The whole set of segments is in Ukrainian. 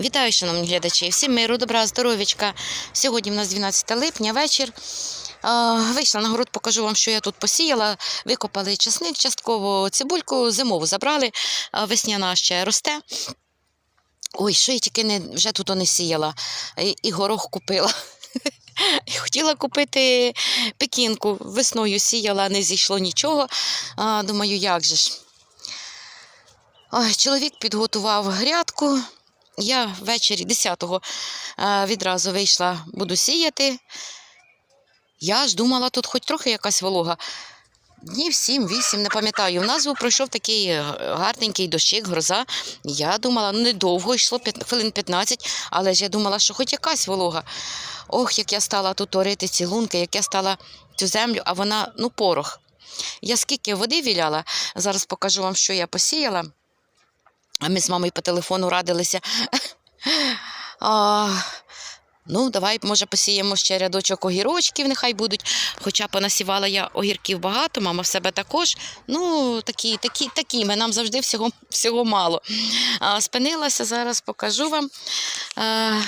Вітаю, шановні глядачі. Всім миру, добра, здоров'ячка. Сьогодні в нас 12 липня, вечір. Вийшла на город, покажу вам, що я тут посіяла. Викопали часник, частково цибульку, зимову забрали, весняна ще росте. Ой, що я тільки не, вже тут не сіяла. І, і горох купила. Хотіла купити пекінку. Весною сіяла, не зійшло нічого. Думаю, як же ж. Ой, чоловік підготував грядку. Я ввечері 10-го е, відразу вийшла, буду сіяти. Я ж думала, тут хоч трохи якась волога. Днів 7-8, не пам'ятаю. В нас пройшов такий е, гарненький дощик, гроза. Я думала, ну недовго йшло, п'ят- хвилин 15, але ж я думала, що хоч якась волога. Ох, як я стала тут орити ці лунки, як я стала цю землю, а вона, ну, порох. Я скільки води віляла, зараз покажу вам, що я посіяла. А ми з мамою по телефону радилися. А, ну, давай, може, посіємо ще рядочок огірочків, нехай будуть. Хоча понасівала я огірків багато, мама в себе також. Ну, такі, такі, такі. Ми нам завжди всього, всього мало. А, спинилася, зараз покажу вам. А,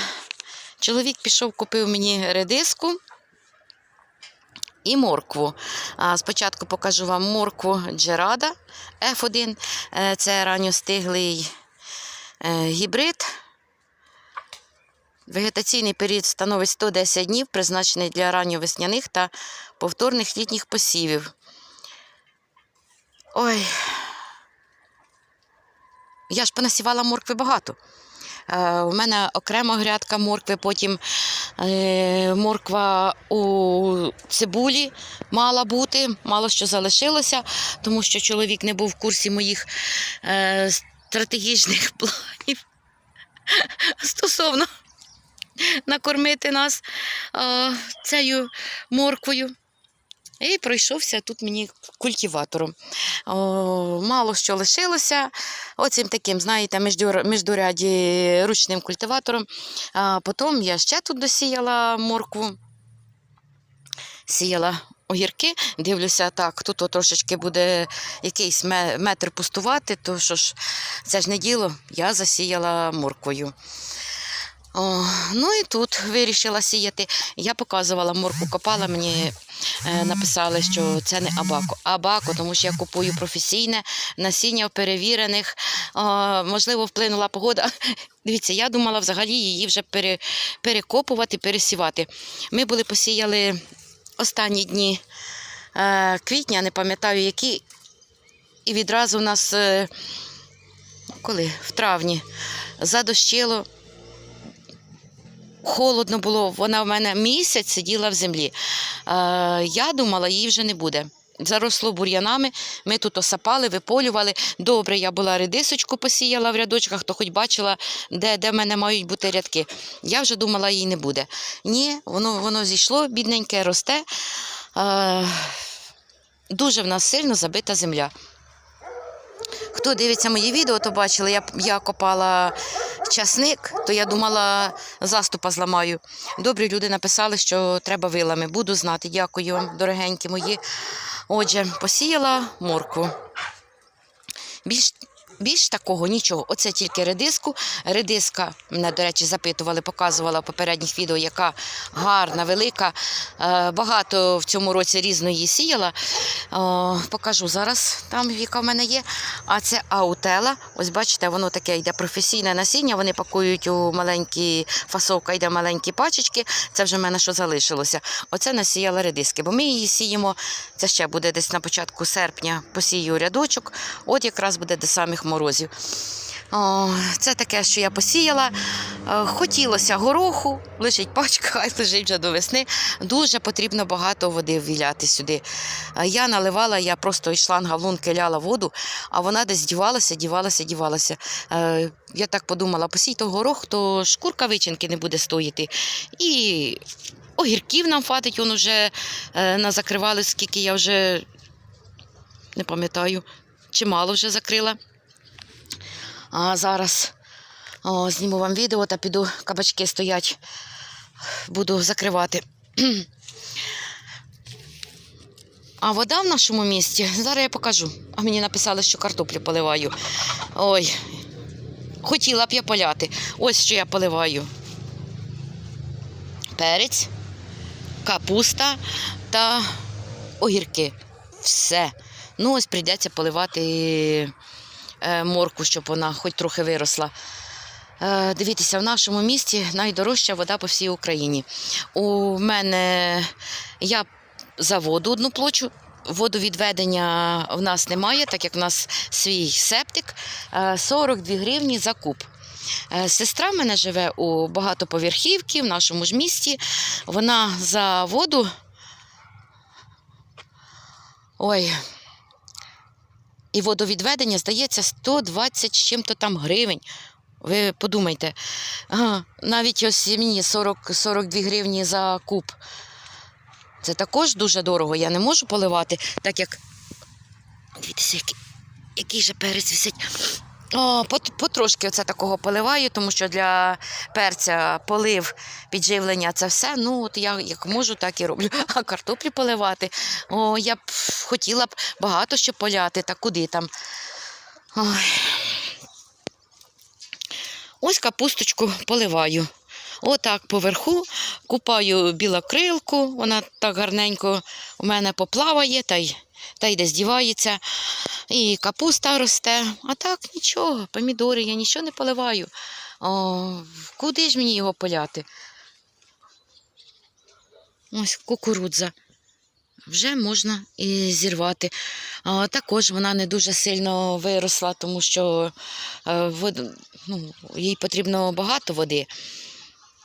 чоловік пішов, купив мені редиску. І моркву. Спочатку покажу вам моркву Джерада F1. Е, Це ранньостиглий е, гібрид. Вегетаційний період становить 110 днів, призначений для ранньовесняних та повторних літніх посівів. Ой. Я ж понасівала моркви багато. Е, У мене окрема грядка моркви, потім е, морква у цибулі мала бути, мало що залишилося, тому що чоловік не був в курсі моїх е, стратегічних планів стосовно накормити нас е, цією морквою. І пройшовся тут мені культиватором. Мало що лишилося. Оцим таким, знаєте, міждуряді ручним культиватором. А потім я ще тут досіяла моркву, сіяла огірки. Дивлюся, так, тут трошечки буде якийсь метр пустувати, то що ж, це ж не діло, я засіяла морквою. О, ну і тут вирішила сіяти. Я показувала морку, копала, мені е, написали, що це не абако. Абако, тому що я купую професійне насіння в перевірених. О, можливо, вплинула погода. Дивіться, я думала взагалі її вже пере, перекопувати, пересівати. Ми були посіяли останні дні е, квітня, не пам'ятаю які, і відразу в нас, е, коли в травні, задощило холодно було, вона в мене місяць сиділа в землі. Е, я думала, її вже не буде. Заросло бур'янами, ми тут осапали, виполювали. Добре, я була редисочку посіяла в рядочках, то хоч бачила, де, де в мене мають бути рядки. Я вже думала, її не буде. Ні, воно, воно зійшло, бідненьке, росте. Е, дуже в нас сильно забита земля. Хто дивиться мої відео, то бачили, я, я копала часник, то я думала, заступа зламаю. Добрі люди написали, що треба вилами. Буду знати. Дякую вам, дорогенькі мої. Отже, посіяла моркву. Більш, більш такого нічого. Оце тільки редиску. Редиска, мене, до речі, запитували, показувала в попередніх відео, яка гарна, велика. Е, Багато в цьому році різної сіяла. Покажу зараз, там, яка в мене є. А це аутела. Ось бачите, воно таке йде професійне насіння. Вони пакують у маленькі фасовка, йде маленькі пачечки. Це вже в мене що залишилося. Оце насіяла редиски, бо ми її сіємо. Це ще буде десь на початку серпня посію рядочок. От якраз буде до самих морозів. О, це таке, що я посіяла. Е, Хотілося гороху, лежить пачка, хай лежить вже до весни. Дуже потрібно багато води ввіляти сюди. Е, Я наливала, я просто із шланга лунки ляла воду, а вона десь дівалася, дівалася, дівалася. Е, Я так подумала, посій то горох, то шкурка вичинки не буде стоїти. І огірків нам хватить, воно вже назакривали, скільки я вже не пам'ятаю, чимало вже закрила. А зараз о, зніму вам відео та піду, кабачки стоять, буду закривати. А вода в нашому місті, зараз я покажу. А мені написали, що картоплю поливаю. Ой, хотіла б я поляти. Ось що я поливаю. Перець, капуста та огірки. Все. Ну, ось прийдеться поливати морку, щоб вона хоч трохи виросла. Е, Дивіться, в нашому місті найдорожча вода по всій Україні. У мене я за воду одну плачу. Водовідведення в нас немає, так як в нас свій септик. Е, 42 гривні за куб. Е, Сестра в мене живе у багатоповерхівці в нашому ж місті. Вона за воду. Ой. І водовідведення, здається, 120 з чим-то там гривень. Ви подумайте, ага, навіть ось мені 40, 42 гривні за куб. Це також дуже дорого. Я не можу поливати, так як. Дивіться, який, який же перець висить. О, потрошки оце такого поливаю, тому що для перця полив, підживлення це все. Ну, от я як можу, так і роблю. А картоплю поливати. О, я б хотіла б багато що поляти, та куди там. Ой. Ось капусточку поливаю. Отак поверху купаю білокрилку, вона так гарненько у мене поплаває та й, та й десь здівається. І капуста росте. А так нічого, помідори, я нічого не поливаю. О, куди ж мені його поляти? Ось кукурудза. Вже можна і зірвати. А, також вона не дуже сильно виросла, тому що е, вод- ну, їй потрібно багато води.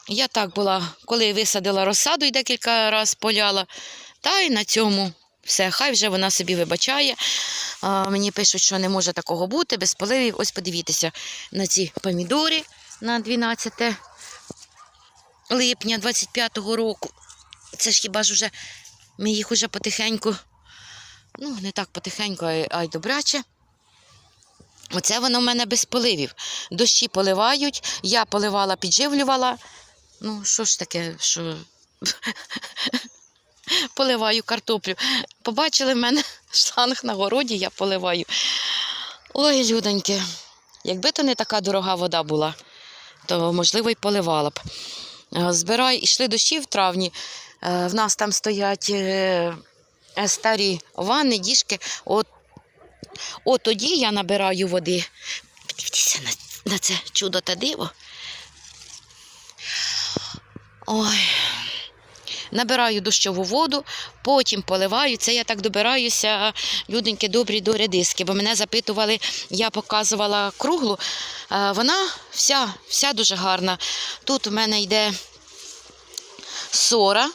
Я так була, коли висадила розсаду і декілька разів поляла, та й на цьому все. Хай вже вона собі вибачає. А, мені пишуть, що не може такого бути, без поливів. Ось подивіться на ці помідори на 12 липня 25-го року. Це ж хіба ж уже ми їх уже потихеньку, ну, не так потихеньку, а й добряче. Оце воно в мене без поливів. Дощі поливають, я поливала, підживлювала. Ну, що ж таке, що поливаю картоплю. Побачили в мене шланг на городі, я поливаю. Ой, людоньки, якби то не така дорога вода була, то можливо й поливала б. Е, Збирай, йшли дощі в травні. е, В нас там стоять е, старі ванни, діжки. От, от тоді я набираю води. Подивіться на, на це чудо та диво. Ой. Набираю дощову воду, потім поливаю. Це я так добираюся, люденьки добрі до редиски, бо мене запитували, я показувала круглу. а Вона вся, вся дуже гарна. Тут у мене йде сора.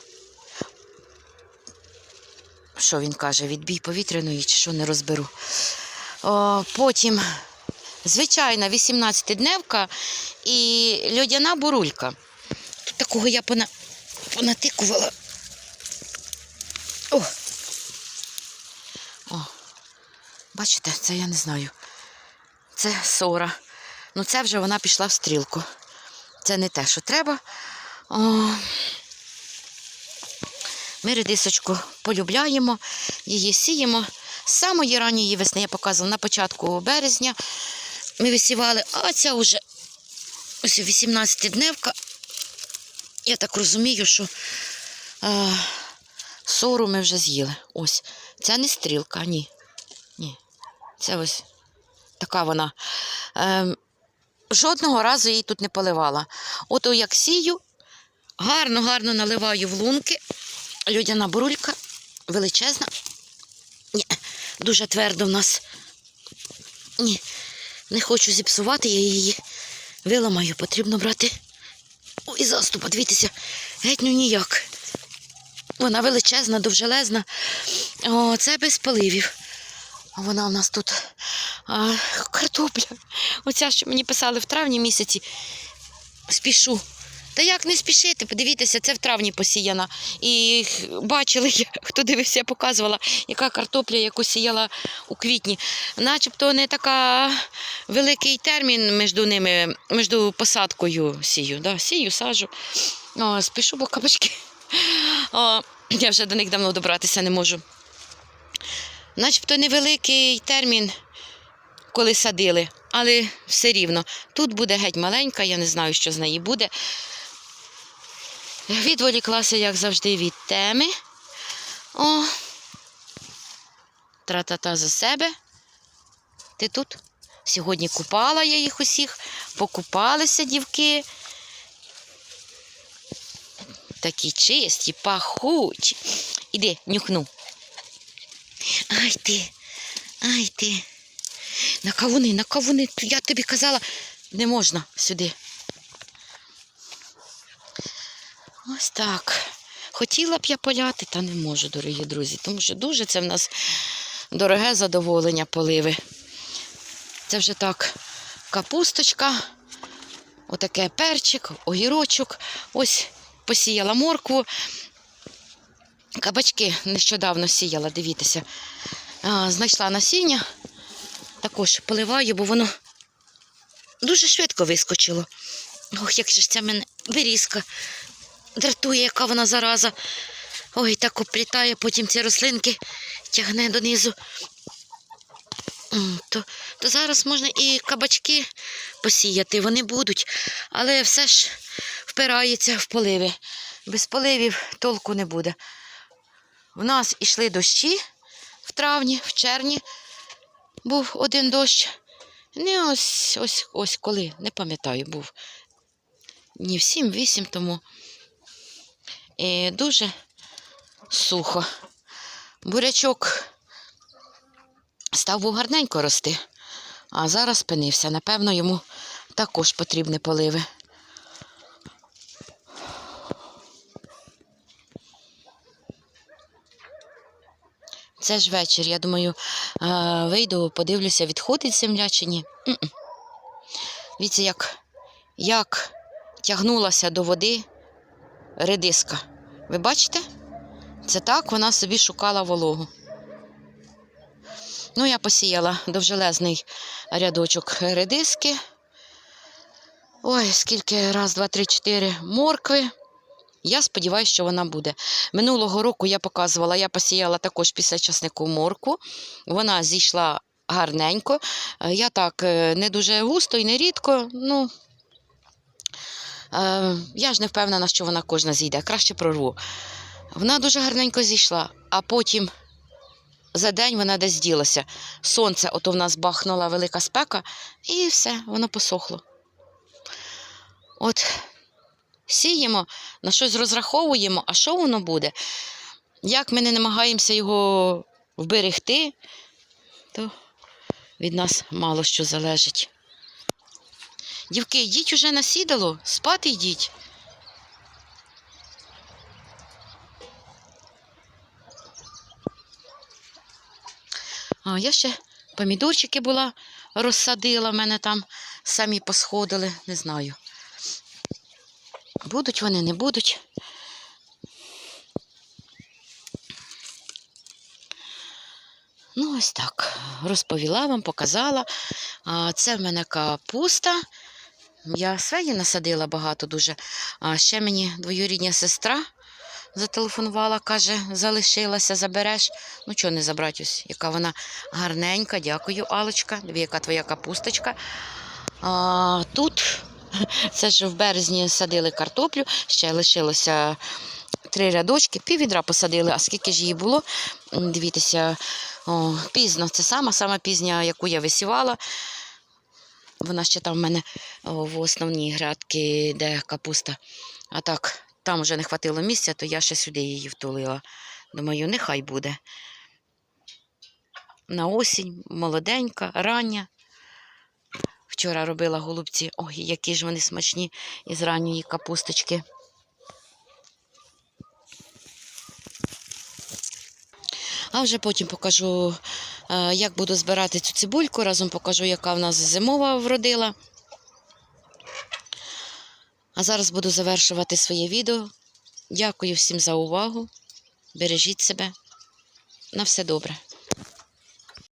Що він каже? Відбій повітряної, чи що не розберу. О, потім звичайна 18-дневка і льодяна бурулька. Такого я пона... понатикувала. О. О. Бачите, це я не знаю. Це сора. Ну, це вже вона пішла в стрілку. Це не те, що треба. О. Ми редисочку полюбляємо, її сіємо. З самої ранньої весни я показувала на початку березня. Ми висівали, а ця вже ось 18-дневка. Я так розумію, що а, сору ми вже з'їли. Ось. Це не стрілка, ні. Ні. Це ось така вона. Ем, жодного разу її тут не поливала. От як сію, гарно-гарно наливаю в лунки. Людяна бурулька величезна. Ні, дуже твердо в нас. Ні, не хочу зіпсувати, я її виламаю. Потрібно брати. Ой, заступа, дивіться, геть ну ніяк. Вона величезна, довжелезна. О, це без поливів. А вона у нас тут а, картопля. Оця, що мені писали в травні місяці. Спішу. Та як не спішити? Подивіться, це в травні посіяна. І бачили, хто дивився, показувала, яка картопля, яку сіяла у квітні. Начебто не така великий термін між ними, між посадкою сію. Да, сію, сажу. О, спішу, бо кабачки. О, я вже до них давно добратися не можу. Начебто невеликий термін, коли садили. але все рівно. Тут буде геть маленька, я не знаю, що з неї буде. Відволіклася, як завжди, від теми. О, тра-та-та за себе. Ти тут? Сьогодні купала я їх усіх, покупалися дівки. Такі чисті, пахучі. Іди, нюхну. Ай ти, ай ти. На кавуни, на кавуни. Я тобі казала, не можна сюди. Ось так. Хотіла б я поляти, та не можу, дорогі друзі, тому що дуже це в нас дороге задоволення поливи. Це вже так капусточка, отаке перчик, огірочок. Ось посіяла моркву. Кабачки нещодавно сіяла, дивіться. Знайшла насіння. Також поливаю, бо воно дуже швидко вискочило. Ох, як же ж ця мене вирізка дратує, яка вона зараза. Ой, так оплітає, потім ці рослинки тягне донизу. То, то зараз можна і кабачки посіяти, вони будуть, але все ж впирається в поливи. Без поливів толку не буде. В нас ішли дощі в травні, в червні був один дощ. Не ось ось ось коли, не пам'ятаю, був. Ні в 7-8 тому. І дуже сухо. Бурячок став був гарненько рости, а зараз спинився. Напевно, йому також потрібні поливи. Це ж вечір. Я думаю, е, вийду, подивлюся, відходить земля чи ні. М-м. Як, як тягнулася до води редиска. Ви бачите? Це так вона собі шукала вологу. Ну, я посіяла довжелезний рядочок редиски. Ой, скільки раз, два, три, чотири моркви. Я сподіваюся, що вона буде. Минулого року я показувала, я посіяла також після часнику моркву. Вона зійшла гарненько. Я так е, не дуже густо і не рідко. Ну, я ж не впевнена, що вона кожна зійде. Краще прорву. Вона дуже гарненько зійшла, а потім за день вона десь ділася. Сонце, ото в нас бахнула велика спека, і все, воно посохло. От сіємо, на щось розраховуємо, а що воно буде? Як ми не намагаємося його вберегти, то від нас мало що залежить. Дівки, йдіть уже на сідало, спати йдіть. А я ще помідорчики була, розсадила, в мене там самі посходили, не знаю. Будуть вони, не будуть. Ну, ось так. Розповіла вам, показала. Це в мене капуста. Я свої насадила багато дуже. А ще мені двоюрідня сестра зателефонувала, каже, залишилася, забереш. Ну, чого не забрати ось, яка вона гарненька. Дякую, Алочка. Диві, яка твоя капусточка. А, тут це ж в березні садили картоплю, ще лишилося три рядочки, пів відра посадили, а скільки ж її було, дивіться, о, пізно. Це сама, сама пізня, яку я висівала. Вона ще там в мене в основній грядці, де капуста. А так, там вже не хватило місця, то я ще сюди її втулила. Думаю, нехай буде. На осінь, молоденька, рання. Вчора робила голубці. Ой, які ж вони смачні із ранньої капусточки. А вже потім покажу, е, як буду збирати цю цибульку. Разом покажу, яка в нас зимова вродила. А зараз буду завершувати своє відео. Дякую всім за увагу. Бережіть себе. На все добре.